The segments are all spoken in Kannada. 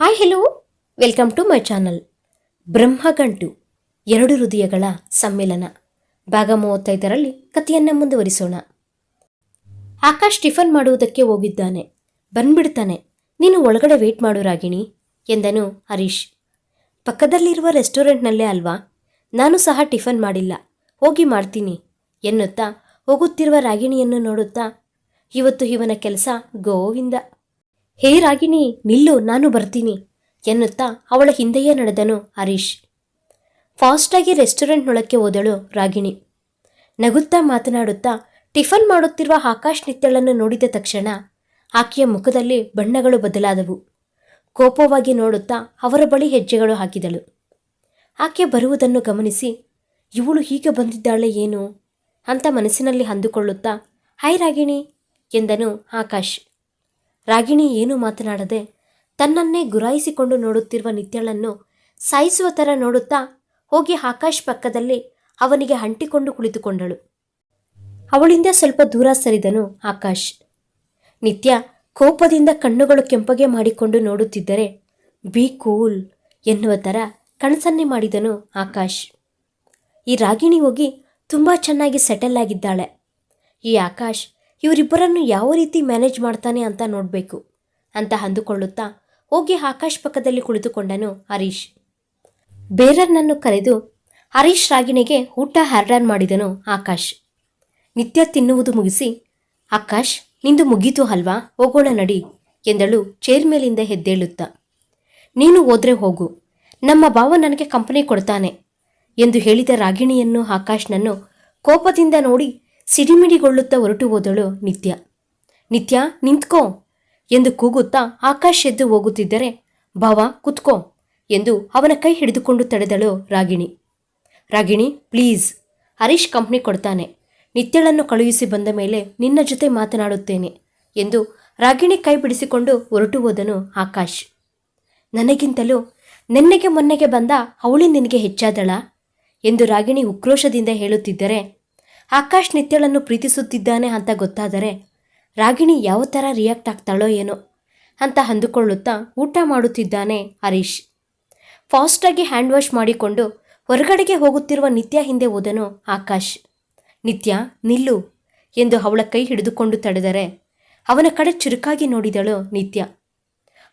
Hi hello welcome to my channel Brahmagantu, ಎರಡು ಹೃದಯಗಳ ಸಮ್ಮೇಳನ ಭಾಗ ಮೂವತ್ತೈದರಲ್ಲಿ ಕಥೆಯನ್ನು ಮುಂದುವರಿಸೋಣ. ಆಕಾಶ್ ಟಿಫನ್ ಮಾಡುವುದಕ್ಕೆ ಹೋಗಿದ್ದಾನೆ. ಬಂದ್ಬಿಡ್ತಾನೆ. ನೀನು ಒಳಗಡೆ ವೇಟ್ ಮಾಡು ರಾಗಿಣಿ, ಎಂದನು ಹರೀಶ್. ಪಕ್ಕದಲ್ಲಿರುವ ರೆಸ್ಟೋರೆಂಟ್ನಲ್ಲೇ ಅಲ್ವಾ? ನಾನು ಸಹ ಟಿಫನ್ ಮಾಡಿಲ್ಲ. ಹೋಗಿ ಮಾಡ್ತೀನಿ, ಎನ್ನುತ್ತಾ ಹೋಗುತ್ತಿರುವ ರಾಗಿಣಿಯನ್ನು ನೋಡುತ್ತಾ, ಇವತ್ತು ಇವನ ಕೆಲಸ ಗೋವಿಂದ. ಹೇ ರಾಗಿಣಿ, ನಿಲ್ಲು, ನಾನು ಬರ್ತೀನಿ ಎನ್ನುತ್ತಾ ಅವಳ ಹಿಂದೆಯೇ ನಡೆದನು ಹರೀಶ್. ಫಾಸ್ಟಾಗಿ ರೆಸ್ಟೋರೆಂಟ್ನೊಳಕ್ಕೆ ಹೋದಳು ರಾಗಿಣಿ. ನಗುತ್ತಾ ಮಾತನಾಡುತ್ತಾ ಟಿಫನ್ ಮಾಡುತ್ತಿರುವ ಆಕಾಶ್ ನಿತ್ಯಳನ್ನು ನೋಡಿದ ತಕ್ಷಣ ಆಕೆಯ ಮುಖದಲ್ಲಿ ಬಣ್ಣಗಳು ಬದಲಾದವು. ಕೋಪವಾಗಿ ನೋಡುತ್ತಾ ಅವರ ಬಳಿ ಹೆಜ್ಜೆಗಳು ಹಾಕಿದಳು. ಆಕೆ ಬರುವುದನ್ನು ಗಮನಿಸಿ, ಇವಳು ಹೀಗೆ ಬಂದಿದ್ದಾಳೆ ಏನು ಅಂತ ಮನಸ್ಸಿನಲ್ಲಿ ಅಂದುಕೊಳ್ಳುತ್ತಾ ಹಾಯ್ ರಾಗಿಣಿ ಎಂದನು ಆಕಾಶ್. ರಾಗಿಣಿ ಏನೂ ಮಾತನಾಡದೆ ತನ್ನನ್ನೇ ಗುರಾಯಿಸಿಕೊಂಡು ನೋಡುತ್ತಿರುವ ನಿತ್ಯಳನ್ನು ಸಾಯಿಸುವ ಥರ ನೋಡುತ್ತಾ ಹೋಗಿ ಆಕಾಶ್ ಪಕ್ಕದಲ್ಲಿ ಅವನಿಗೆ ಅಂಟಿಕೊಂಡು ಕುಳಿತುಕೊಂಡಳು. ಅವಳಿಂದ ಸ್ವಲ್ಪ ದೂರ ಸರಿದನು ಆಕಾಶ್. ನಿತ್ಯ ಕೋಪದಿಂದ ಕಣ್ಣುಗಳು ಕೆಂಪಗೆ ಮಾಡಿಕೊಂಡು ನೋಡುತ್ತಿದ್ದರೆ, ಬಿ ಕೂಲ್ ಎನ್ನುವ ಥರ ಕಣಸನ್ನೆ ಮಾಡಿದನು ಆಕಾಶ್. ಈ ರಾಗಿಣಿ ಹೋಗಿ ತುಂಬ ಚೆನ್ನಾಗಿ ಸೆಟಲ್ ಆಗಿದ್ದಾಳೆ. ಈ ಆಕಾಶ್ ಇವರಿಬ್ಬರನ್ನು ಯಾವ ರೀತಿ ಮ್ಯಾನೇಜ್ ಮಾಡ್ತಾನೆ ಅಂತ ನೋಡಬೇಕು ಅಂತ ಅಂದುಕೊಳ್ಳುತ್ತಾ ಹೋಗಿ ಆಕಾಶ್ ಪಕ್ಕದಲ್ಲಿ ಕುಳಿತುಕೊಂಡನು ಹರೀಶ್. ಬೇರರ್ನನ್ನು ಕರೆದು ಹರೀಶ್ ರಾಗಿಣಿಗೆ ಊಟ ಹ್ಯಾರ್ಡನ್ ಮಾಡಿದನು ಆಕಾಶ್. ನಿತ್ಯ ತಿನ್ನುವುದು ಮುಗಿಸಿ, ಆಕಾಶ್, ನಿಂದು ಮುಗೀತು ಅಲ್ವಾ? ಹೋಗೋಣ ನಡಿ ಎಂದಳು ಚೇರ್ ಮೇಲಿಂದ ಹೆದ್ದೇಳುತ್ತಾ ನೀನು ಹೋದ್ರೆ ಹೋಗು. ನಮ್ಮ ಭಾವ ನನಗೆ ಕಂಪನಿ ಕೊಡ್ತಾನೆ ಎಂದು ಹೇಳಿದ ರಾಗಿಣಿಯನ್ನು ಆಕಾಶ್ನನ್ನು ಕೋಪದಿಂದ ನೋಡಿ ಸಿಡಿಮಿಡಿಗೊಳ್ಳುತ್ತಾ ಹೊರಟು ಹೋದಳು ನಿತ್ಯ. ನಿತ್ಯ, ನಿಂತ್ಕೋ ಎಂದು ಕೂಗುತ್ತಾ ಆಕಾಶ್ ಎದ್ದು ಹೋಗುತ್ತಿದ್ದರೆ, ಭಾವ, ಕುತ್ಕೋ ಎಂದು ಅವನ ಕೈ ಹಿಡಿದುಕೊಂಡು ತಡೆದಳು ರಾಗಿಣಿ. ರಾಗಿಣಿ, ಪ್ಲೀಸ್, ಹರೀಶ್ ಕಂಪ್ನಿ ಕೊಡ್ತಾನೆ. ನಿತ್ಯಳನ್ನು ಕಳುಹಿಸಿ ಬಂದ ಮೇಲೆ ನಿನ್ನ ಜೊತೆ ಮಾತನಾಡುತ್ತೇನೆ ಎಂದು ರಾಗಿಣಿ ಕೈ ಬಿಡಿಸಿಕೊಂಡು ಹೊರಟು ಹೋದನು ಆಕಾಶ್. ನನಗಿಂತಲೂ ನೆನ್ನೆಗೆ ಮೊನ್ನೆಗೆ ಬಂದ ಅವಳಿ ನಿನಗೆ ಹೆಚ್ಚಾದಳ ಎಂದು ರಾಗಿಣಿ ಉಕ್ರೋಶದಿಂದ ಹೇಳುತ್ತಿದ್ದರೆ ಆಕಾಶ್ ನಿತ್ಯಳನ್ನು ಪ್ರೀತಿಸುತ್ತಿದ್ದಾನೆ ಅಂತ ಗೊತ್ತಾದರೆ, ರಾಗಿಣಿ ಯಾವ ಥರ ರಿಯಾಕ್ಟ್ ಆಗ್ತಾಳೋ ಏನೋ ಅಂತ ಅಂದುಕೊಳ್ಳುತ್ತಾ ಊಟ ಮಾಡುತ್ತಿದ್ದಾನೆ ಹರೀಶ್. ಫಾಸ್ಟಾಗಿ ಹ್ಯಾಂಡ್ ವಾಶ್ ಮಾಡಿಕೊಂಡು ಹೊರಗಡೆಗೆ ಹೋಗುತ್ತಿರುವ ನಿತ್ಯ ಹಿಂದೆ ಹೋದನು ಆಕಾಶ್. ನಿತ್ಯ, ನಿಲ್ಲು ಎಂದು ಅವಳ ಕೈ ಹಿಡಿದುಕೊಂಡು ತಡೆದರೆ ಅವನ ಕಡೆ ಚುರುಕಾಗಿ ನೋಡಿದಳು ನಿತ್ಯ.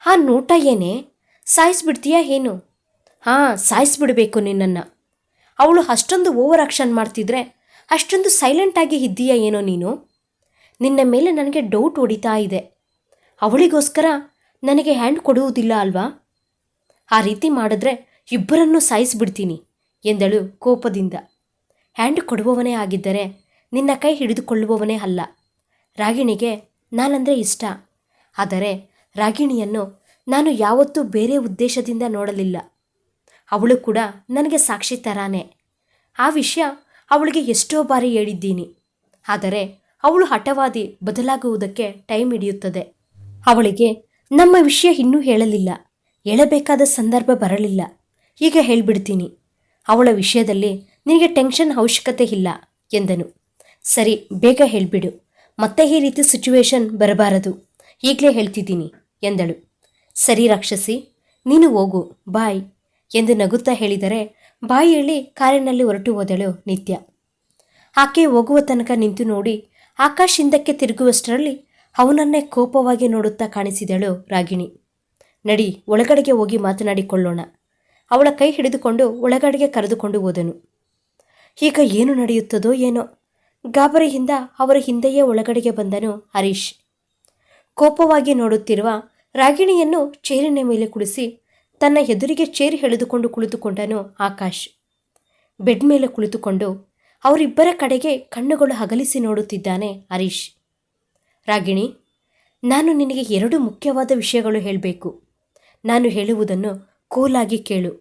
ಆ ನೋಟ ಏನೇ? ಸಾಯಿಸ್ಬಿಡ್ತೀಯಾ ಏನು? ಹಾಂ, ಸಾಯಿಸ್ಬಿಡಬೇಕು ನಿನ್ನನ್ನು. ಅವಳು ಅಷ್ಟೊಂದು ಓವರ್ ಆಕ್ಷನ್ ಮಾಡ್ತಿದ್ರೆ ಅಷ್ಟೊಂದು ಸೈಲೆಂಟಾಗಿ ಇದ್ದೀಯಾ ಏನೋ ನೀನು? ನಿನ್ನ ಮೇಲೆ ನನಗೆ ಡೌಟ್ ಹೊಡಿತಾ ಇದೆ. ಅವಳಿಗೋಸ್ಕರ ನನಗೆ ಹ್ಯಾಂಡ್ ಕೊಡುವುದಿಲ್ಲ ಅಲ್ವಾ? ಆ ರೀತಿ ಮಾಡಿದ್ರೆ ಇಬ್ಬರನ್ನೂ ಸಾಯಿಸಿಬಿಡ್ತೀನಿ, ಎಂದಳು ಕೋಪದಿಂದ. ಹ್ಯಾಂಡ್ ಕೊಡುವವನೇ ಆಗಿದ್ದರೆ ನಿನ್ನ ಕೈ ಹಿಡಿದುಕೊಳ್ಳುವವನೇ ಅಲ್ಲ. ರಾಗಿಣಿಗೆ ನಾನಂದರೆ ಇಷ್ಟ. ಆದರೆ ರಾಗಿಣಿಯನ್ನು ನಾನು ಯಾವತ್ತೂ ಬೇರೆ ಉದ್ದೇಶದಿಂದ ನೋಡಲಿಲ್ಲ. ಅವಳು ಕೂಡ ನನಗೆ ಸಾಕ್ಷಿ ತರಾನೆ. ಆ ವಿಷಯ ಅವಳಿಗೆ ಎಷ್ಟೋ ಬಾರಿ ಹೇಳಿದ್ದೀನಿ. ಆದರೆ ಅವಳು ಹಠವಾದಿ ಬದಲಾಗುವುದಕ್ಕೆ ಟೈಮ್ ಹಿಡಿಯುತ್ತದೆ. ಅವಳಿಗೆ, ನಮ್ಮ ವಿಷಯ ಇನ್ನೂ ಹೇಳಲಿಲ್ಲ. ಹೇಳಬೇಕಾದ ಸಂದರ್ಭ ಬರಲಿಲ್ಲ. ಈಗ ಹೇಳ್ಬಿಡ್ತೀನಿ. ಅವಳ ವಿಷಯದಲ್ಲಿ ನಿನಗೆ ಟೆನ್ಷನ್ ಅವಶ್ಯಕತೆ ಇಲ್ಲ, ಎಂದನು. ಸರಿ, ಬೇಗ ಹೇಳ್ಬಿಡು. ಮತ್ತೆ ಈ ರೀತಿ ಸಿಚುವೇಶನ್ ಬರಬಾರದು. ಈಗಲೇ ಹೇಳ್ತಿದ್ದೀನಿ, ಎಂದಳು. ಸರಿ ರಾಕ್ಷಸಿ, ನೀನು ಹೋಗು. ಬಾಯ್, ಎಂದು ನಗುತ್ತಾ ಹೇಳಿದರೆ ಬಾಯಿ ಹೇಳಿ ಕಾರಿನಲ್ಲಿ ಹೊರಟು ಹೋದಳು ನಿತ್ಯ. ಆಕೆ ಹೋಗುವ ತನಕ ನಿಂತು ನೋಡಿ ಆಕಾಶ್ ಹಿಂದಕ್ಕೆ ತಿರುಗುವಷ್ಟರಲ್ಲಿ ಅವನನ್ನೇ ಕೋಪವಾಗಿ ನೋಡುತ್ತಾ ಕಾಣಿಸಿದಳು ರಾಗಿಣಿ. ನಡಿ, ಒಳಗಡೆಗೆ ಹೋಗಿ ಮಾತನಾಡಿಕೊಳ್ಳೋಣ. ಅವಳ ಕೈ ಹಿಡಿದುಕೊಂಡು ಒಳಗಡೆಗೆ ಕರೆದುಕೊಂಡು ಹೋದನು. ಈಗ ಏನು ನಡೆಯುತ್ತದೋ ಏನೋ. ಗಾಬರಿಯಿಂದ ಅವರ ಹಿಂದೆಯೇ ಒಳಗಡೆಗೆ ಬಂದನು ಹರೀಶ್. ಕೋಪವಾಗಿ ನೋಡುತ್ತಿರುವ ರಾಗಿಣಿಯನ್ನು ಚೇರಿನ ಮೇಲೆ ಕುಳಿಸಿ ತನ್ನ ಎದುರಿಗೆ ಚೇರ್ ಎಳೆದುಕೊಂಡು ಕುಳಿತುಕೊಂಡನು ಆಕಾಶ್. ಬೆಡ್ ಮೇಲೆ ಕುಳಿತುಕೊಂಡು ಅವರಿಬ್ಬರ ಕಡೆಗೆ ಕಣ್ಣುಗಳು ಹಗಲಿಸಿ ನೋಡುತ್ತಿದ್ದಾನೆ ಹರೀಶ್. ರಾಗಿಣಿ, ನಾನು ನಿನಗೆ ಎರಡು ಮುಖ್ಯವಾದ ವಿಷಯಗಳು ಹೇಳಬೇಕು. ನಾನು ಹೇಳುವುದನ್ನು ಕೂಲಾಗಿ ಕೇಳು.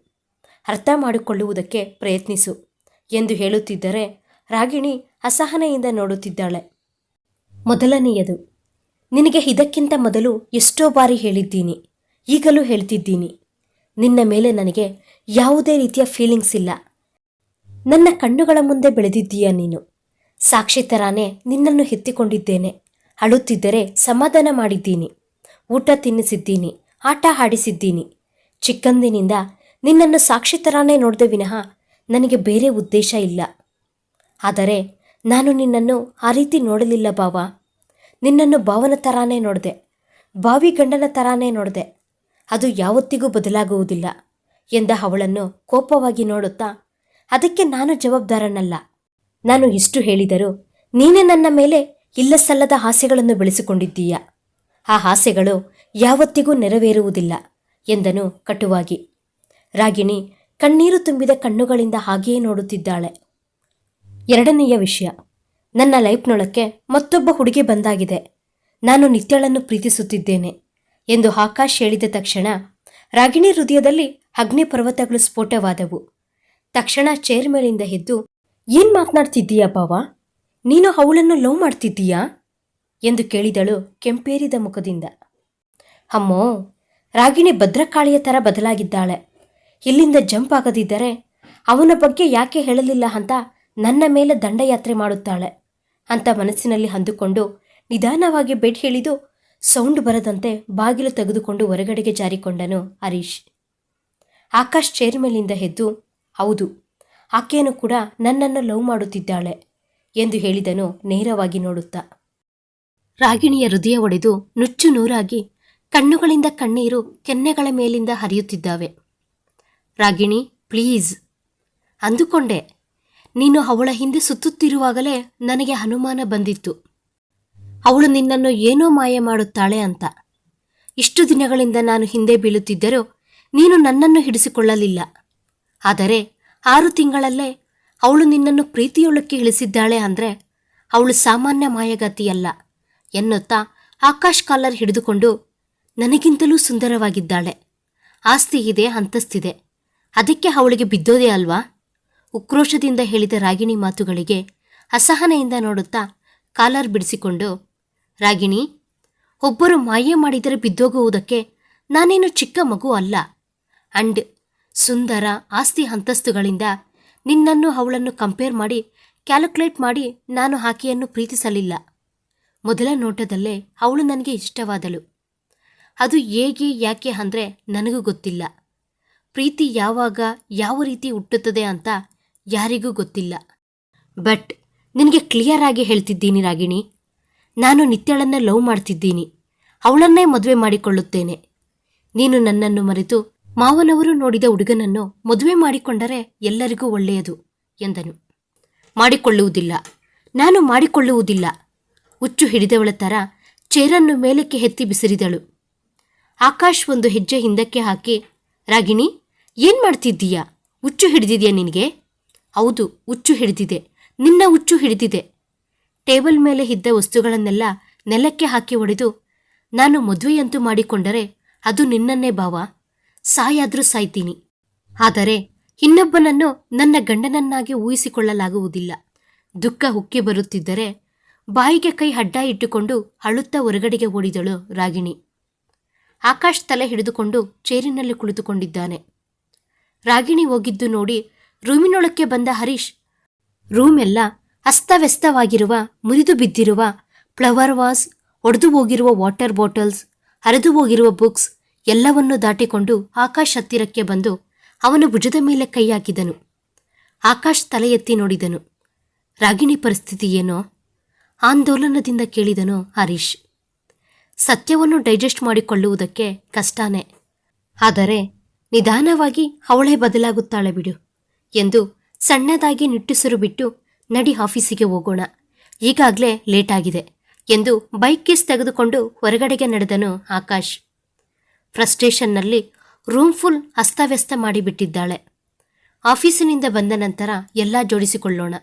ಅರ್ಥ ಮಾಡಿಕೊಳ್ಳುವುದಕ್ಕೆ ಪ್ರಯತ್ನಿಸು ಎಂದು ಹೇಳುತ್ತಿದ್ದರೆ ರಾಗಿಣಿ ಅಸಹನೆಯಿಂದ ನೋಡುತ್ತಿದ್ದಾಳೆ. ಮೊದಲನೆಯದು, ನಿನಗೆ ಇದಕ್ಕಿಂತ ಮೊದಲು ಎಷ್ಟೋ ಬಾರಿ ಹೇಳಿದ್ದೀನಿ, ಈಗಲೂ ಹೇಳ್ತಿದ್ದೀನಿ. ನಿನ್ನ ಮೇಲೆ ನನಗೆ ಯಾವುದೇ ರೀತಿಯ ಫೀಲಿಂಗ್ಸ್ ಇಲ್ಲ. ನನ್ನ ಕಣ್ಣುಗಳ ಮುಂದೆ ಬೆಳೆದಿದ್ದೀಯ ನೀನು. ಸಾಕ್ಷಿ ಥರಾನೇ ನಿನ್ನನ್ನು ಎತ್ತಿಕೊಂಡಿದ್ದೇನೆ. ಅಳುತ್ತಿದ್ದರೆ ಸಮಾಧಾನ ಮಾಡಿದ್ದೀನಿ. ಊಟ ತಿನ್ನಿಸಿದ್ದೀನಿ. ಆಟ ಆಡಿಸಿದ್ದೀನಿ. ಚಿಕ್ಕಂದಿನಿಂದ ನಿನ್ನನ್ನು ಸಾಕ್ಷಿ ಥರಾನೇ ನೋಡಿದೆ ವಿನಃ ನನಗೆ ಬೇರೆ ಉದ್ದೇಶ ಇಲ್ಲ. ಆದರೆ ನಾನು ನಿನ್ನನ್ನು ಆ ರೀತಿ ನೋಡಲಿಲ್ಲ ಬಾವ. ನಿನ್ನನ್ನು ಭಾವನ ಥರಾನೇ ನೋಡಿದೆ. ಬಾವಿ ಗಂಡನ ಥರಾನೇ ನೋಡಿದೆ. ಅದು ಯಾವತ್ತಿಗೂ ಬದಲಾಗುವುದಿಲ್ಲ ಎಂದ ಅವಳನ್ನು ಕೋಪವಾಗಿ ನೋಡುತ್ತಾ, ಅದಕ್ಕೆ ನಾನು ಜವಾಬ್ದಾರನಲ್ಲ. ನಾನು ಎಷ್ಟು ಹೇಳಿದರೂ ನೀನೇ ನನ್ನ ಮೇಲೆ ಇಲ್ಲಸಲ್ಲದ ಆಸೆಗಳನ್ನು ಬೆಳೆಸಿಕೊಂಡಿದ್ದೀಯ? ಆ ಆಸೆಗಳು ಯಾವತ್ತಿಗೂ ನೆರವೇರುವುದಿಲ್ಲ, ಎಂದನು ಕಟುವಾಗಿ. ರಾಗಿಣಿ ಕಣ್ಣೀರು ತುಂಬಿದ ಕಣ್ಣುಗಳಿಂದ ಹಾಗೆಯೇ ನೋಡುತ್ತಿದ್ದಾಳೆ. ಎರಡನೆಯ ವಿಷಯ, ನನ್ನ ಲೈಫ್ನೊಳಕ್ಕೆ ಮತ್ತೊಬ್ಬ ಹುಡುಗಿ ಬಂದಾಗಿದೆ. ನಾನು ನಿತ್ಯಳನ್ನು ಪ್ರೀತಿಸುತ್ತಿದ್ದೇನೆ. ಎಂದು ಆಕಾಶ್ ಹೇಳಿದ ತಕ್ಷಣ ರಾಗಿಣಿ ಹೃದಯದಲ್ಲಿ ಅಗ್ನಿ ಪರ್ವತಗಳು ಸ್ಫೋಟವಾದವು. ತಕ್ಷಣ ಚೇರ್ ಮೇಲಿಂದ ಎದ್ದು, ಏನ್ ಮಾತನಾಡ್ತಿದ್ದೀಯ ಬಾವ? ನೀನು ಅವಳನ್ನು ಲವ್ ಮಾಡ್ತಿದ್ದೀಯಾ? ಎಂದು ಕೇಳಿದಳು ಕೆಂಪೇರಿದ ಮುಖದಿಂದ. ಅಮ್ಮೋ, ರಾಗಿಣಿ ಭದ್ರಕಾಳಿಯ ಥರ ಬದಲಾಗಿದ್ದಾಳೆ. ಇಲ್ಲಿಂದ ಜಂಪ್ ಆಗದಿದ್ದರೆ ಅವನ ಬಗ್ಗೆ ಯಾಕೆ ಹೇಳಲಿಲ್ಲ ಅಂತ ನನ್ನ ಮೇಲೆ ದಂಡಯಾತ್ರೆ ಮಾಡುತ್ತಾಳೆ ಅಂತ ಮನಸ್ಸಿನಲ್ಲಿ ಅಂದುಕೊಂಡು ನಿಧಾನವಾಗಿ ಬೆಡ್ ಹಿಡಿದು ಸೌಂಡ್ ಬರದಂತೆ ಬಾಗಿಲು ತೆಗೆದುಕೊಂಡು ಹೊರಗಡೆಗೆ ಜಾರಿಕೊಂಡನು ಹರೀಶ್. ಆಕಾಶ್ ಚೇರ್ ಮೇಲಿಂದ ಎದ್ದು, ಹೌದು, ಆಕೆಯನ್ನು ಕೂಡ ನನ್ನನ್ನು ಲವ್ ಮಾಡುತ್ತಿದ್ದಾಳೆ ಎಂದು ಹೇಳಿದನು ನೇರವಾಗಿ ನೋಡುತ್ತಾ. ರಾಗಿಣಿಯ ಹೃದಯ ಒಡೆದು ನುಚ್ಚು ನೂರಾಗಿ ಕಣ್ಣುಗಳಿಂದ ಕಣ್ಣೀರು ಕೆನ್ನೆಗಳ ಮೇಲಿಂದ ಹರಿಯುತ್ತಿದ್ದಾವೆ. ರಾಗಿಣಿ, ಪ್ಲೀಸ್, ಅಂದುಕೊಂಡೆ. ನೀನು ಅವಳ ಹಿಂದೆ ಸುತ್ತುತ್ತಿರುವಾಗಲೇ ನನಗೆ ಅನುಮಾನ ಬಂದಿತ್ತು. ಅವಳು ನಿನ್ನನ್ನು ಏನೋ ಮಾಯ ಮಾಡುತ್ತಾಳೆ ಅಂತ. ಇಷ್ಟು ದಿನಗಳಿಂದ ನಾನು ಹಿಂದೆ ಬೀಳುತ್ತಿದ್ದರೂ ನೀನು ನನ್ನನ್ನು ಹಿಡಿಸಿಕೊಳ್ಳಲಿಲ್ಲ. ಆದರೆ ಆರು ತಿಂಗಳಲ್ಲೇ ಅವಳು ನಿನ್ನನ್ನು ಪ್ರೀತಿಯೊಳಕ್ಕೆ ಇಳಿಸಿದ್ದಾಳೆ ಅಂದರೆ ಅವಳು ಸಾಮಾನ್ಯ ಮಾಯಗಾತಿಯಲ್ಲ ಎನ್ನುತ್ತಾ ಆಕಾಶ್ ಕಾಲರ್ ಹಿಡಿದುಕೊಂಡು ನನಗಿಂತಲೂ ಸುಂದರವಾಗಿದ್ದಾಳೆ. ಆಸ್ತಿ ಇದೆ, ಅಂತಸ್ತಿದೆ. ಅದಕ್ಕೆ ಅವಳಿಗೆ ಬಿದ್ದೋದೇ ಅಲ್ವಾ? ಉಕ್ರೋಶದಿಂದ ಹೇಳಿದ ರಾಗಿಣಿ ಮಾತುಗಳಿಗೆ ಅಸಹನೆಯಿಂದ ನೋಡುತ್ತಾ ಕಾಲರ್ ಬಿಡಿಸಿಕೊಂಡು ರಾಗಿಣಿ, ಒಬ್ಬರು ಮಾಯೆ ಮಾಡಿದರೆ ಬಿದ್ದೋಗುವುದಕ್ಕೆ ನಾನೇನು ಚಿಕ್ಕ ಮಗು ಅಲ್ಲ. ಅಂಡ್ ಸುಂದರ ಆಸ್ತಿ ಅಂತಸ್ತುಗಳಿಂದ ನಿನ್ನನ್ನು ಅವಳನ್ನು ಕಂಪೇರ್ ಮಾಡಿ, ಕ್ಯಾಲ್ಕುಲೇಟ್ ಮಾಡಿ ನಾನು ಆಕೆಯನ್ನು ಪ್ರೀತಿಸಲಿಲ್ಲ. ಮೊದಲ ನೋಟದಲ್ಲೇ ಅವಳು ನನಗೆ ಇಷ್ಟವಾದಳು. ಅದು ಹೇಗೆ, ಯಾಕೆ ಅಂದರೆ ನನಗೂ ಗೊತ್ತಿಲ್ಲ. ಪ್ರೀತಿ ಯಾವಾಗ, ಯಾವ ರೀತಿ ಹುಟ್ಟುತ್ತದೆ ಅಂತ ಯಾರಿಗೂ ಗೊತ್ತಿಲ್ಲ. ಬಟ್ ನಿನಗೆ ಕ್ಲಿಯರ್ ಆಗಿ ಹೇಳ್ತಿದ್ದೀನಿ ರಾಗಿಣಿ ನಾನು ನಿತ್ಯಳನ್ನ ಲವ್ ಮಾಡ್ತಿದ್ದೀನಿ. ಅವಳನ್ನೇ ಮದುವೆ ಮಾಡಿಕೊಳ್ಳುತ್ತೇನೆ. ನೀನು ನನ್ನನ್ನು ಮರೆತು ಮಾವನವರು ನೋಡಿದ ಹುಡುಗನನ್ನು ಮದುವೆ ಮಾಡಿಕೊಂಡರೆ ಎಲ್ಲರಿಗೂ ಒಳ್ಳೆಯದು, ಎಂದನು. ಮಾಡಿಕೊಳ್ಳುವುದಿಲ್ಲ. ನಾನು ಮಾಡಿಕೊಳ್ಳುವುದಿಲ್ಲ. ಹುಚ್ಚು ಹಿಡಿದವಳ ತರ ಚೇರನ್ನು ಮೇಲಕ್ಕೆ ಎತ್ತಿ ಬಿಸಿರಿದಳು. ಆಕಾಶ್ ಒಂದು ಹೆಜ್ಜೆ ಹಿಂದಕ್ಕೆ ಹಾಕಿ, ರಾಗಿಣಿ, ಏನ್ ಮಾಡ್ತಿದ್ದೀಯಾ? ಹುಚ್ಚು ಹಿಡಿದಿದೆಯಾ ನಿನಗೆ? ಹೌದು, ಹುಚ್ಚು ಹಿಡಿದಿದೆ. ನಿನ್ನ ಹುಚ್ಚು ಹಿಡಿದಿದೆ. ಟೇಬಲ್ ಮೇಲೆ ಇದ್ದ ವಸ್ತುಗಳನ್ನೆಲ್ಲ ನೆಲಕ್ಕೆ ಹಾಕಿ ಒಡೆದು, ನಾನು ಮದುವೆಯಂತೂ ಮಾಡಿಕೊಂಡರೆ ಅದು ನಿನ್ನನ್ನೇ ಭಾವ, ಸಾಯಾದರೂ ಸಾಯ್ತೀನಿ. ಆದರೆ ಇನ್ನೊಬ್ಬನನ್ನು ನನ್ನ ಗಂಡನನ್ನಾಗಿ ಊಹಿಸಿಕೊಳ್ಳಲಾಗುವುದಿಲ್ಲ. ದುಃಖ ಹುಕ್ಕಿ ಬರುತ್ತಿದ್ದರೆ ಬಾಯಿಗೆ ಕೈ ಅಡ್ಡ ಇಟ್ಟುಕೊಂಡು ಅಳುತ್ತಾ ಹೊರಗಡೆಗೆ ಓಡಿದಳು ರಾಗಿಣಿ. ಆಕಾಶ್ ತಲೆ ಹಿಡಿದುಕೊಂಡು ಚೇರಿನಲ್ಲಿ ಕುಳಿತುಕೊಂಡಿದ್ದಾನೆ. ರಾಗಿಣಿ ಹೋಗಿದ್ದು ನೋಡಿ ರೂಮಿನೊಳಕ್ಕೆ ಬಂದ ಹರೀಶ್, ರೂಮೆಲ್ಲ ಅಸ್ತವ್ಯಸ್ತವಾಗಿರುವ, ಮುರಿದು ಬಿದ್ದಿರುವ, ಫ್ಲವರ್ ವಾಸ್, ಒಡೆದು ಹೋಗಿರುವ ವಾಟರ್ ಬಾಟಲ್ಸ್, ಹರಿದು ಹೋಗಿರುವ ಬುಕ್ಸ್ ಎಲ್ಲವನ್ನೂ ದಾಟಿಕೊಂಡು ಆಕಾಶ್ ಹತ್ತಿರಕ್ಕೆ ಬಂದು ಅವನ ಭುಜದ ಮೇಲೆ ಕೈ ಹಾಕಿದನು ಆಕಾಶ್ ತಲೆ ಎತ್ತಿ ನೋಡಿದನು. ರಾಗಿಣಿ ಪರಿಸ್ಥಿತಿ ಏನೋ? ಆಂದೋಲನದಿಂದ ಕೇಳಿದನು ಹರೀಶ್. ಸತ್ಯವನ್ನು ಡೈಜೆಸ್ಟ್ ಮಾಡಿಕೊಳ್ಳುವುದಕ್ಕೆ ಕಷ್ಟನೇ. ಆದರೆ ನಿಧಾನವಾಗಿ ಅವಳೇ ಬದಲಾಗುತ್ತಾಳೆ ಬಿಡು ಎಂದು ಸಣ್ಣದಾಗಿ ನಿಟ್ಟುಸಿರು ಬಿಟ್ಟು ನಡಿ ಆಫೀಸಿಗೆ ಹೋಗೋಣ. ಈಗಾಗಲೇ ಲೇಟ್ ಆಗಿದೆ ಎಂದು ಬೈಕ್ ಕೀಸ್ ತೆಗೆದುಕೊಂಡು ಹೊರಗಡೆಗೆ ನಡೆದನು ಆಕಾಶ್. ಫ್ರಸ್ಟ್ರೇಷನ್ನಲ್ಲಿ ರೂಮ್ ಫುಲ್ ಅಸ್ತವ್ಯಸ್ತ ಮಾಡಿಬಿಟ್ಟಿದ್ದಾಳೆ. ಆಫೀಸಿನಿಂದ ಬಂದ ನಂತರ ಎಲ್ಲ ಜೋಡಿಸಿಕೊಳ್ಳೋಣ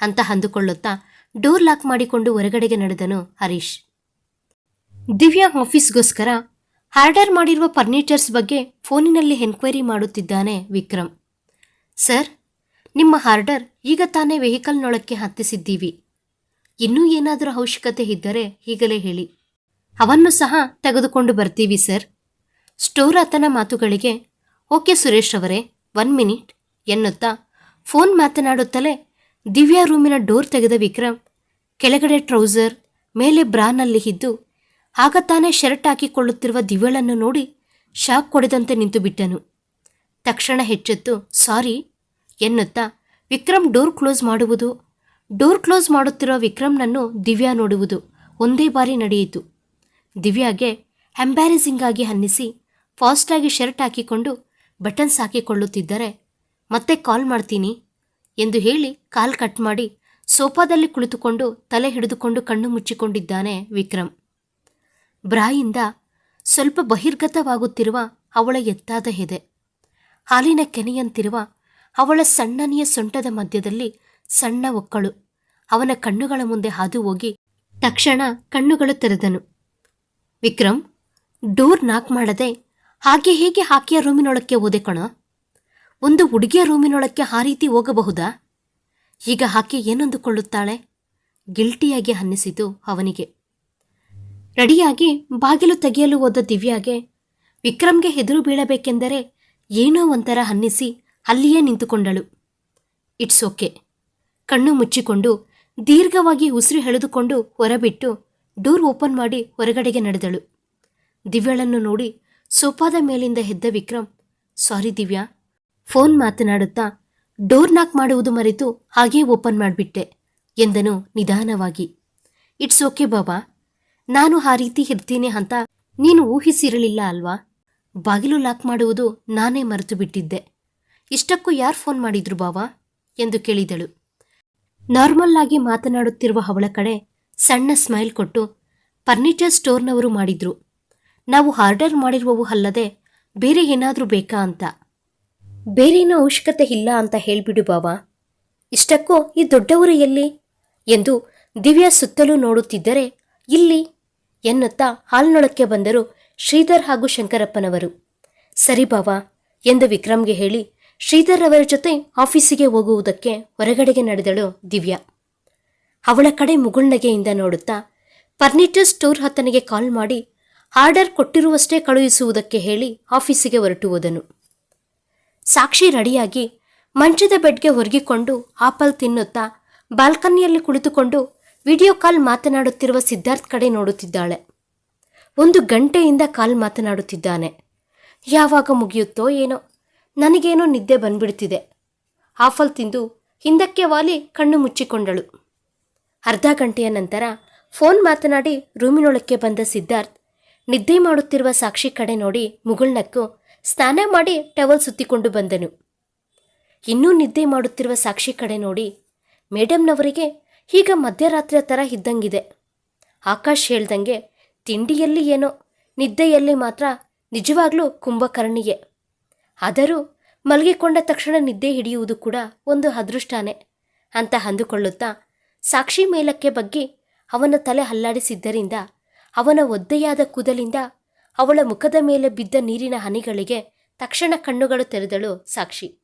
ಅಂತ ಅಂದುಕೊಳ್ಳುತ್ತಾ ಡೋರ್ ಲಾಕ್ ಮಾಡಿಕೊಂಡು ಹೊರಗಡೆಗೆ ನಡೆದನು ಹರೀಶ್. ದಿವ್ಯಾ ಆಫೀಸ್ಗೋಸ್ಕರ ಆರ್ಡರ್ ಮಾಡಿರುವ ಫರ್ನಿಚರ್ಸ್ ಬಗ್ಗೆ ಫೋನಿನಲ್ಲಿ ಎನ್ಕ್ವೈರಿ ಮಾಡುತ್ತಿದ್ದಾನೆ ವಿಕ್ರಮ್. ಸರ್ ನಿಮ್ಮ ಹಾರ್ಡರ್ ಈಗ ತಾನೇ ವೆಹಿಕಲ್ನೊಳಕ್ಕೆ ಹತ್ತಿಸಿದ್ದೀವಿ. ಇನ್ನೂ ಏನಾದರೂ ಅವಶ್ಯಕತೆ ಇದ್ದರೆ ಈಗಲೇ ಹೇಳಿ. ಅವನ್ನು ಸಹ ತೆಗೆದುಕೊಂಡು ಬರ್ತೀವಿ, ಸರ್. ಸ್ಟೋರ್ ಆತನ ಮಾತುಗಳಿಗೆ, ಓಕೆ ಸುರೇಶ್ ಅವರೇ ಒನ್ ಮಿನಿಟ್ ಎನ್ನುತ್ತಾ ಫೋನ್ ಮಾತನಾಡುತ್ತಲೇ ದಿವ್ಯಾ ರೂಮಿನ ಡೋರ್ ತೆಗೆದ ವಿಕ್ರಮ್ ಕೆಳಗಡೆ ಟ್ರೌಸರ್, ಮೇಲೆ ಬ್ರಾನಲ್ಲಿ ಇದ್ದು ಆಗ ತಾನೇ ಶರ್ಟ್ ಹಾಕಿಕೊಳ್ಳುತ್ತಿರುವ ದಿವ್ಯಳನ್ನು ನೋಡಿ ಶಾಕ್ ಕೊಡದಂತೆ ನಿಂತು ಬಿಟ್ಟನು ತಕ್ಷಣ ಹೆಚ್ಚೆತ್ತು, ಸಾರಿ ಎನ್ನುತ್ತಾ ವಿಕ್ರಮ್ ಡೋರ್ ಕ್ಲೋಸ್ ಮಾಡುವುದು. ಡೋರ್ ಕ್ಲೋಸ್ ಮಾಡುತ್ತಿರುವ ವಿಕ್ರಮ್ನನ್ನು ದಿವ್ಯಾ ನೋಡುವುದು ಒಂದೇ ಬಾರಿ ನಡೆಯಿತು. ದಿವ್ಯಾಗೆ ಎಂಬ್ಯಾರೆಸಿಂಗ್ ಆಗಿ ಅನ್ನಿಸಿ ಫಾಸ್ಟಾಗಿ ಶರ್ಟ್ ಹಾಕಿಕೊಂಡು ಬಟನ್ಸ್ ಹಾಕಿಕೊಳ್ಳುತ್ತಿದ್ದರೆ, ಮತ್ತೆ ಕಾಲ್ ಮಾಡ್ತೀನಿ ಎಂದು ಹೇಳಿ ಕಾಲ್ ಕಟ್ ಮಾಡಿ ಸೋಫಾದಲ್ಲಿ ಕುಳಿತುಕೊಂಡು ತಲೆ ಹಿಡಿದುಕೊಂಡು ಕಣ್ಣು ಮುಚ್ಚಿಕೊಂಡಿದ್ದಾನೆ ವಿಕ್ರಮ್. ಬ್ರಾಯಿಂದ ಸ್ವಲ್ಪ ಬಹಿರ್ಗತವಾಗುತ್ತಿರುವ ಅವಳ ಎತ್ತಾದ ಹೆದೆ. ಹಾಲಿನ ಕೆನೆಯಂತಿರುವ ಅವಳ ಸಣ್ಣನೆಯ ಸೊಂಟದ ಮಧ್ಯದಲ್ಲಿ ಸಣ್ಣ ಒಕ್ಕಳು. ಅವನ ಕಣ್ಣುಗಳ ಮುಂದೆ ಹಾದು ಹೋಗಿ ತಕ್ಷಣ ಕಣ್ಣುಗಳು ತೆರೆದನು. ವಿಕ್ರಮ್, ಡೋರ್ ನಾಕ್ ಮಾಡದೆ ಹಾಗೆ ಹೇಗೆ ಹಾಕಿಯ ರೂಮಿನೊಳಕ್ಕೆ ಓದೆ ಕಣ? ಒಂದು ಹುಡುಗಿಯ ರೂಮಿನೊಳಕ್ಕೆ ಆ ರೀತಿ ಹೋಗಬಹುದಾ? ಈಗ ಹಾಕಿ ಏನಂದುಕೊಳ್ಳುತ್ತಾಳೆ? ಗಿಲ್ಟಿಯಾಗಿ ಅನ್ನಿಸಿತು ಅವನಿಗೆ. ರೆಡಿಯಾಗಿ ಬಾಗಿಲು ತೆಗೆಯಲು ಹೋದ ದಿವ್ಯಾಗೆ ವಿಕ್ರಮ್ಗೆ ಹೆದರು ಬೀಳಬೇಕೆಂದರೆ ಏನೋ ಒಂಥರ ಅನ್ನಿಸಿ ಅಲ್ಲಿಯೇ ನಿಂತುಕೊಂಡಳು. It's okay. ಕಣ್ಣು ಮುಚ್ಚಿಕೊಂಡು ದೀರ್ಘವಾಗಿ ಉಸಿರು ಎಳೆದುಕೊಂಡು ಹೊರಬಿಟ್ಟು ಡೋರ್ ಓಪನ್ ಮಾಡಿ ಹೊರಗಡೆಗೆ ನಡೆದಳು. ದಿವ್ಯಳನ್ನು ನೋಡಿ ಸೋಫಾದ ಮೇಲಿಂದ ಎದ್ದ ವಿಕ್ರಮ್, ಸಾರಿ ದಿವ್ಯಾ, ಫೋನ್ ಮಾತನಾಡುತ್ತಾ ಡೋರ್ ನಾಕ್ ಮಾಡುವುದು ಮರೆತು ಹಾಗೇ ಓಪನ್ ಮಾಡಿಬಿಟ್ಟೆ ಎಂದನು ನಿಧಾನವಾಗಿ. ಇಟ್ಸ್ ಓಕೆ ಬಾಬಾ, ನಾನು ಆ ರೀತಿ ಇರ್ತೀನಿ ಅಂತ ನೀನು ಊಹಿಸಿರಲಿಲ್ಲ ಅಲ್ವಾ? ಬಾಗಿಲು ಲಾಕ್ ಮಾಡುವುದು ನಾನೇ ಮರೆತು ಬಿಟ್ಟಿದ್ದೆ. ಇಷ್ಟಕ್ಕೂ ಯಾರು ಫೋನ್ ಮಾಡಿದ್ರು ಬಾವಾ? ಎಂದು ಕೇಳಿದಳು. ನಾರ್ಮಲ್ ಆಗಿ ಮಾತನಾಡುತ್ತಿರುವ ಅವಳ ಕಡೆ ಸಣ್ಣ ಸ್ಮೈಲ್ ಕೊಟ್ಟು ಫರ್ನಿಚರ್ ಸ್ಟೋರ್ನವರು ಮಾಡಿದ್ರು. ನಾವು ಆರ್ಡರ್ ಮಾಡಿರುವವು ಅಲ್ಲದೆ ಬೇರೆ ಏನಾದರೂ ಬೇಕಾ ಅಂತ. ಬೇರೇನೋ ಅವಶ್ಯಕತೆ ಇಲ್ಲ ಅಂತ ಹೇಳ್ಬಿಡು ಬಾವಾ. ಇಷ್ಟಕ್ಕೂ ಈ ದೊಡ್ಡವರು ಎಲ್ಲಿ? ಎಂದು ದಿವ್ಯಾ ಸುತ್ತಲೂ ನೋಡುತ್ತಿದ್ದರೆ ಇಲ್ಲಿ ಎನ್ನುತ್ತಾ ಹಾಲ್ನೊಳಕ್ಕೆ ಬಂದರು ಶ್ರೀಧರ್ ಹಾಗೂ ಶಂಕರಪ್ಪನವರು. ಸರಿ ಬಾವಾ ಎಂದು ವಿಕ್ರಮ್ಗೆ ಹೇಳಿ ಶ್ರೀಧರ್ ಅವರ ಜೊತೆ ಆಫೀಸಿಗೆ ಹೋಗುವುದಕ್ಕೆ ಹೊರಗಡೆಗೆ ನಡೆದಳು ದಿವ್ಯಾ. ಅವಳ ಕಡೆ ಮುಗುಳ್ನಗೆಯಿಂದ ನೋಡುತ್ತಾ ಫರ್ನಿಚರ್ ಸ್ಟೋರ್ ಹತ್ತನಿಗೆ ಕಾಲ್ ಮಾಡಿ ಆರ್ಡರ್ ಕೊಟ್ಟಿರುವಷ್ಟೇ ಕಳುಹಿಸುವುದಕ್ಕೆ ಹೇಳಿ ಆಫೀಸಿಗೆ ಹೊರಟು ಹೋದನು. ಸಾಕ್ಷಿ ರೆಡಿಯಾಗಿ ಮಂಚದ ಬೆಡ್ಗೆ ಹೊರಗಿಕೊಂಡು ಆಪಲ್ ತಿನ್ನುತ್ತಾ ಬಾಲ್ಕನಿಯಲ್ಲಿ ಕುಳಿತುಕೊಂಡು ವಿಡಿಯೋ ಕಾಲ್ ಮಾತನಾಡುತ್ತಿರುವ ಸಿದ್ಧಾರ್ಥ್ ಕಡೆ ನೋಡುತ್ತಿದ್ದಾಳೆ. ಒಂದು ಗಂಟೆಯಿಂದ ಕಾಲ್ ಮಾತನಾಡುತ್ತಿದ್ದಾನೆ. ಯಾವಾಗ ಮುಗಿಯುತ್ತೋ ಏನೋ. ನನಗೇನೋ ನಿದ್ದೆ ಬಂದ್ಬಿಡ್ತಿದೆ. ಆಫಲ್ ತಿಂದು ಹಿಂದಕ್ಕೆ ವಾಲಿ ಕಣ್ಣು ಮುಚ್ಚಿಕೊಂಡಳು. ಅರ್ಧ ಗಂಟೆಯ ನಂತರ ಫೋನ್ ಮಾತನಾಡಿ ರೂಮಿನೊಳಕ್ಕೆ ಬಂದ ಸಿದ್ಧಾರ್ಥ್, ನಿದ್ದೆ ಮಾಡುತ್ತಿರುವ ಸಾಕ್ಷಿ ಕಡೆ ನೋಡಿ ಮುಗುಳ್ನಕ್ಕು ಸ್ನಾನ ಮಾಡಿ ಟವಲ್ ಸುತ್ತಿಕೊಂಡು ಬಂದನು. ಇನ್ನೂ ನಿದ್ದೆ ಮಾಡುತ್ತಿರುವ ಸಾಕ್ಷಿ ಕಡೆ ನೋಡಿ ಮೇಡಮ್ನವರಿಗೆ ಈಗ ಮಧ್ಯರಾತ್ರಿಯ ಥರ ಇದ್ದಂಗಿದೆ. ಆಕಾಶ್ ಹೇಳ್ದಂಗೆ, ತಿಂಡಿಯಲ್ಲಿ ಏನೋ, ನಿದ್ದೆಯಲ್ಲಿ ಮಾತ್ರ ನಿಜವಾಗ್ಲೂ ಕುಂಭಕರ್ಣಿಯೇ. ಆದರೂ ಮಲಗಿಕೊಂಡ ತಕ್ಷಣ ನಿದ್ದೆ ಹಿಡಿಯುವುದು ಕೂಡ ಒಂದು ಅದೃಷ್ಟನೇ. ಅಂತ ಅಂದುಕೊಳ್ಳುತ್ತಾ ಸಾಕ್ಷಿ ಮೇಲಕ್ಕೆ ಬಗ್ಗಿ ಅವನ ತಲೆ ಅಲ್ಲಾಡಿಸಿದ್ದರಿಂದ ಅವನ ಒದ್ದೆಯಾದ ಕೂದಲಿಂದ ಅವಳ ಮುಖದ ಮೇಲೆ ಬಿದ್ದ ನೀರಿನ ಹನಿಗಳಿಗೆ ತಕ್ಷಣ ಕಣ್ಣುಗಳು ತೆರೆದಳು ಸಾಕ್ಷಿ.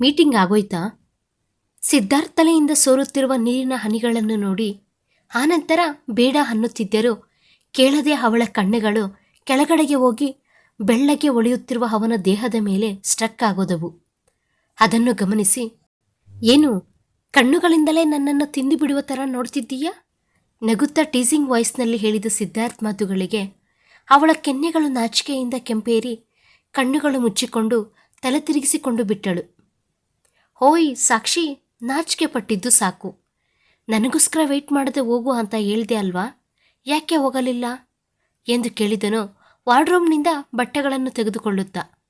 ಮೀಟಿಂಗ್ ಆಗೋಯ್ತಾ? ಸಿದ್ಧಾರ್ಥ್ ತಲೆಯಿಂದ ಸೋರುತ್ತಿರುವ ನೀರಿನ ಹನಿಗಳನ್ನು ನೋಡಿ ಆನಂತರ ಬೇಡ ಅನ್ನುತ್ತಿದ್ದರೂ ಕೇಳದೆ ಅವಳ ಕಣ್ಣುಗಳು ಕೆಳಗಡೆಗೆ ಹೋಗಿ ಬೆಳ್ಳಗೆ ಒಳೆಯುತ್ತಿರುವ ಅವನ ದೇಹದ ಮೇಲೆ ಸ್ಟ್ರಕ್ ಆಗೋದವು. ಅದನ್ನು ಗಮನಿಸಿ, ಏನು, ಕಣ್ಣುಗಳಿಂದಲೇ ನನ್ನನ್ನು ತಿಂದು ಬಿಡುವ ಥರ ನೋಡ್ತಿದ್ದೀಯಾ? ನಗುತ್ತಾ ಟೀಸಿಂಗ್ ವಾಯ್ಸ್ನಲ್ಲಿ ಹೇಳಿದ ಸಿದ್ಧಾರ್ಥ್ ಮಾತುಗಳಿಗೆ, ಅವಳ ಕೆನ್ನೆಗಳು ನಾಚಿಕೆಯಿಂದ ಕೆಂಪೇರಿ, ಕಣ್ಣುಗಳು ಮುಚ್ಚಿಕೊಂಡು ತಲೆ ತಿರುಗಿಸಿಕೊಂಡು ಬಿಟ್ಟಳು. ಹೋಯ್ ಸಾಕ್ಷಿ, ನಾಚಿಕೆ ಪಟ್ಟಿದ್ದು ಸಾಕು. ನನಗೋಸ್ಕರ ವೆಯ್ಟ್ ಮಾಡದೆ ಹೋಗು ಅಂತ ಹೇಳಿದೆ ಅಲ್ವಾ? ಯಾಕೆ ಹೋಗಲಿಲ್ಲ? ಎಂದು ಕೇಳಿದನು ವಾರ್ಡ್ರೋಬ್ನಿಂದ ಬಟ್ಟೆಗಳನ್ನು ತೆಗೆದುಕೊಳ್ಳುತ್ತಾ.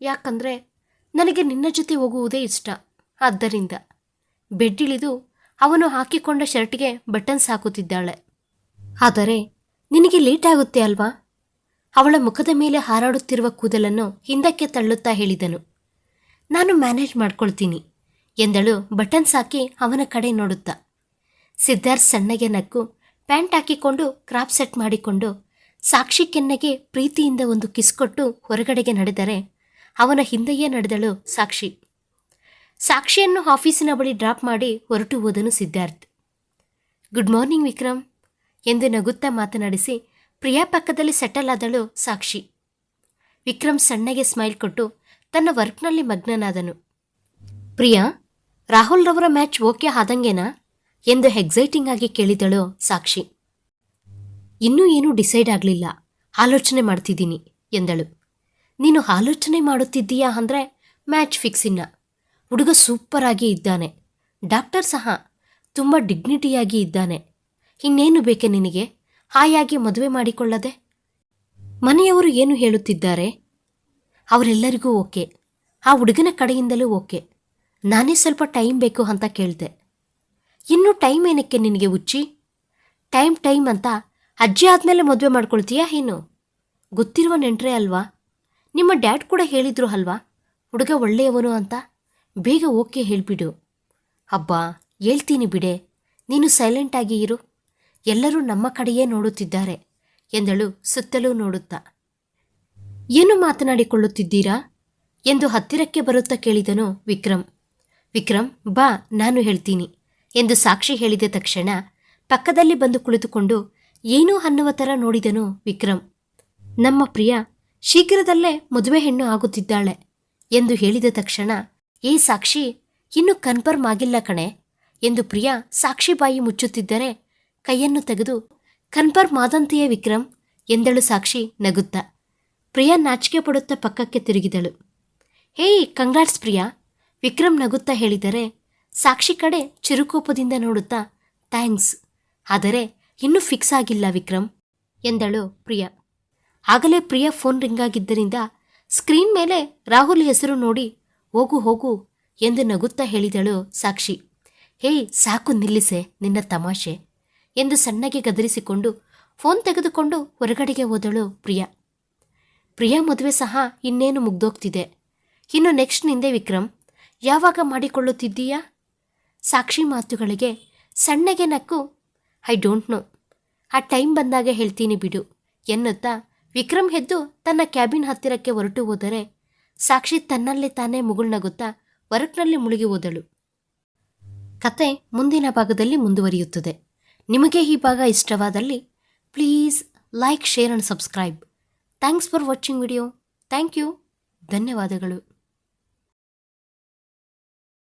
ಯಾಕಂದರೆ ನನಗೆ ನಿನ್ನ ಜೊತೆ ಹೋಗುವುದೇ ಇಷ್ಟ. ಆದ್ದರಿಂದ ಬೆಡ್ಡಿಳಿದು ಅವನು ಹಾಕಿಕೊಂಡ ಶರ್ಟ್ಗೆ ಬಟನ್ಸ್ ಹಾಕುತ್ತಿದ್ದಾಳೆ ಆದರೆ ನಿನಗೆ ಲೇಟ್ ಆಗುತ್ತೆ ಅಲ್ವಾ? ಅವಳ ಮುಖದ ಮೇಲೆ ಹಾರಾಡುತ್ತಿರುವ ಕೂದಲನ್ನು ಹಿಂದಕ್ಕೆ ತಳ್ಳುತ್ತಾ ಹೇಳಿದನು. ನಾನು ಮ್ಯಾನೇಜ್ ಮಾಡ್ಕೊಳ್ತೀನಿ ಎಂದಳು ಬಟನ್ಸ್ ಹಾಕಿ ಅವನ ಕಡೆ ನೋಡುತ್ತಾ. ಸಿದ್ಧಾರ್ಥ್ ಸಣ್ಣಗೆ ನಕ್ಕು ಪ್ಯಾಂಟ್ ಹಾಕಿಕೊಂಡು ಕ್ರಾಪ್ ಸೆಟ್ ಮಾಡಿಕೊಂಡು ಸಾಕ್ಷಿ ಕೆನ್ನೆಗೆ ಪ್ರೀತಿಯಿಂದ ಒಂದು ಕಿಸ್ ಕೊಟ್ಟು ಹೊರಗಡೆಗೆ ನಡೆದರೆ ಅವನ ಹಿಂದೆಯೇ ನಡೆದಳು ಸಾಕ್ಷಿ. ಸಾಕ್ಷಿಯನ್ನು ಆಫೀಸಿನ ಬಳಿ ಡ್ರಾಪ್ ಮಾಡಿ ಹೊರಟು ಹೋದನು ಸಿದ್ಧಾರ್ಥ್. ಗುಡ್ ಮಾರ್ನಿಂಗ್ ವಿಕ್ರಮ್, ಎಂದು ನಗುತ್ತಾ ಮಾತನಾಡಿಸಿ ಪ್ರಿಯಾ ಪಕ್ಕದಲ್ಲಿ ಸೆಟಲ್ ಆದಳು ಸಾಕ್ಷಿ. ವಿಕ್ರಮ್ ಸಣ್ಣಗೆ ಸ್ಮೈಲ್ ಕೊಟ್ಟು ತನ್ನ ವರ್ಕ್ನಲ್ಲಿ ಮಗ್ನನಾದನು. ಪ್ರಿಯಾ, ರಾಹುಲ್ ರವರ ಮ್ಯಾಚ್ ಓಕೆ ಆದಂಗೆನಾ? ಎಂದು ಎಕ್ಸೈಟಿಂಗ್ ಆಗಿ ಕೇಳಿದಳು ಸಾಕ್ಷಿ. ಇನ್ನೂ ಏನೂ ಡಿಸೈಡ್ ಆಗಲಿಲ್ಲ. ಆಲೋಚನೆ ಮಾಡ್ತಿದ್ದೀನಿ, ಎಂದಳು. ನೀನು ಆಲೋಚನೆ ಮಾಡುತ್ತಿದ್ದೀಯಾ ಅಂದರೆ ಮ್ಯಾಚ್ ಫಿಕ್ಸಿನ್ನ ಹುಡುಗ ಸೂಪರಾಗಿ ಇದ್ದಾನೆ. ಡಾಕ್ಟರ್ ಸಹ ತುಂಬ ಡಿಗ್ನಿಟಿಯಾಗಿ ಇದ್ದಾನೆ. ಇನ್ನೇನು ಬೇಕೆ ನಿನಗೆ? ಹಾಯಾಗಿ ಮದುವೆ ಮಾಡಿಕೊಳ್ಳದೆ? ಮನೆಯವರು ಏನು ಹೇಳುತ್ತಿದ್ದಾರೆ? ಅವರೆಲ್ಲರಿಗೂ ಓಕೆ. ಆ ಹುಡುಗನ ಕಡೆಯಿಂದಲೂ ಓಕೆ. ನಾನೇ ಸ್ವಲ್ಪ ಟೈಮ್ ಬೇಕು ಅಂತ ಕೇಳಿದೆ. ಇನ್ನೂ ಟೈಮ್ ಏನಕ್ಕೆ ನಿನಗೆ ಉಚ್ಚಿ? ಟೈಮ್ ಟೈಮ್ ಅಂತ ಅಜ್ಜಿ ಆದಮೇಲೆ ಮದುವೆ ಮಾಡ್ಕೊಳ್ತೀಯಾ ಏನು? ಗೊತ್ತಿರುವ ನೆಂಟ್ರೆ ಅಲ್ವಾ? ನಿಮ್ಮ ಡ್ಯಾಡ್ ಕೂಡ ಹೇಳಿದ್ರು ಅಲ್ವಾ? ಹುಡುಗ ಒಳ್ಳೆಯವನು ಅಂತ? ಬೇಗ ಓಕೆ ಹೇಳ್ಬಿಡು. ಅಬ್ಬಾ, ಹೇಳ್ತೀನಿ ಬಿಡೆ. ನೀನು ಸೈಲೆಂಟಾಗಿ ಇರು. ಎಲ್ಲರೂ ನಮ್ಮ ಕಡೆಯೇ ನೋಡುತ್ತಿದ್ದಾರೆ ಎಂದಳು ಸುತ್ತಲೂ ನೋಡುತ್ತಾ. ಏನು ಮಾತನಾಡಿಕೊಳ್ಳುತ್ತಿದ್ದೀರಾ? ಎಂದು ಹತ್ತಿರಕ್ಕೆ ಬರುತ್ತಾ ಕೇಳಿದನು ವಿಕ್ರಮ್. ವಿಕ್ರಮ್, ಬಾ, ನಾನು ಹೇಳ್ತೀನಿ ಎಂದು ಸಾಕ್ಷಿ ಹೇಳಿದ ತಕ್ಷಣ ಪಕ್ಕದಲ್ಲಿ ಬಂದು ಕುಳಿತುಕೊಂಡು ಏನೂ ಅನ್ನುವ ಥರ ನೋಡಿದನು ವಿಕ್ರಮ್. ನಮ್ಮ ಪ್ರಿಯ, ಶೀಘ್ರದಲ್ಲೇ ಮದುವೆ ಹೆಣ್ಣು ಆಗುತ್ತಿದ್ದಾಳೆ ಎಂದು ಹೇಳಿದ ತಕ್ಷಣ, ಏ ಸಾಕ್ಷಿ, ಇನ್ನೂ ಕನ್ಫರ್ಮ್ ಆಗಿಲ್ಲ ಕಣೆ ಎಂದು ಪ್ರಿಯಾ ಸಾಕ್ಷಿ ಬಾಯಿ ಮುಚ್ಚುತ್ತಿದ್ದರೆ ಕೈಯನ್ನು ತೆಗೆದು, ಕನ್ಫರ್ಮ್ ಆದಂತೆಯೇ ವಿಕ್ರಮ್ ಎಂದಳು ಸಾಕ್ಷಿ ನಗುತ್ತಾ. ಪ್ರಿಯಾ ನಾಚಿಕೆ ಪಡುತ್ತಾ ಪಕ್ಕಕ್ಕೆ ತಿರುಗಿದಳು. ಹೇಯ್ ಕಂಗಾಟ್ಸ್ ಪ್ರಿಯಾ, ವಿಕ್ರಮ್ ನಗುತ್ತಾ ಹೇಳಿದರೆ ಸಾಕ್ಷಿ ಕಡೆ ಚಿರುಕೋಪದಿಂದ ನೋಡುತ್ತಾ, ಥ್ಯಾಂಕ್ಸ್. ಆದರೆ ಇನ್ನೂ ಫಿಕ್ಸ್ ಆಗಿಲ್ಲ ವಿಕ್ರಮ್, ಎಂದಳು ಪ್ರಿಯಾ. ಆಗಲೇ ಪ್ರಿಯಾ ಫೋನ್ ರಿಂಗ್ ಆಗಿದ್ದರಿಂದ ಸ್ಕ್ರೀನ್ ಮೇಲೆ ರಾಹುಲ್ ಹೆಸರು ನೋಡಿ ಹೋಗು ಹೋಗು ಎಂದು ನಗುತ್ತಾ ಹೇಳಿದಳು ಸಾಕ್ಷಿ. ಹೇಯ್, ಸಾಕು ನಿಲ್ಲಿಸೆ ನಿನ್ನ ತಮಾಷೆ ಎಂದು ಸಣ್ಣಗೆ ಗದರಿಸಿಕೊಂಡು ಫೋನ್ ತೆಗೆದುಕೊಂಡು ಹೊರಗಡೆಗೆ ಹೋದಳು ಪ್ರಿಯಾ. ಪ್ರಿಯಾ ಮದುವೆ ಸಹ ಇನ್ನೇನು ಮುಗ್ದೋಗ್ತಿದೆ. ಇನ್ನು ನೆಕ್ಸ್ಟ್ ನಿಂದೆ ವಿಕ್ರಮ್, ಯಾವಾಗ ಮಾಡಿಕೊಳ್ಳುತ್ತಿದ್ದೀಯಾ? ಸಾಕ್ಷಿ ಮಾತುಗಳಿಗೆ ಸಣ್ಣಗೆ ನಕ್ಕು ಐ ಡೋಂಟ್ ನೋ ಆ ಟೈಮ್ ಬಂದಾಗ ಹೇಳ್ತೀನಿ ಬಿಡು. ಎನ್ನುತ್ತಾ ವಿಕ್ರಮ್ ಹೆದ್ದು ತನ್ನ ಕ್ಯಾಬಿನ್ ಹತ್ತಿರಕ್ಕೆ ಹೊರಟು ಹೋದರೆ ಸಾಕ್ಷಿ ತನ್ನಲ್ಲೇ ತಾನೇ ಮುಗುಳ್ನಗುತ್ತಾ ವರ್ಕ್ನಲ್ಲಿ ಮುಳುಗಿ ಹೋದಳು. ಕತೆ ಮುಂದಿನ ಭಾಗದಲ್ಲಿ ಮುಂದುವರಿಯುತ್ತದೆ. ನಿಮಗೆ ಈ ಭಾಗ ಇಷ್ಟವಾದಲ್ಲಿ please like, share and subscribe. Thanks for watching video. Thank you. ಧನ್ಯವಾದಗಳು.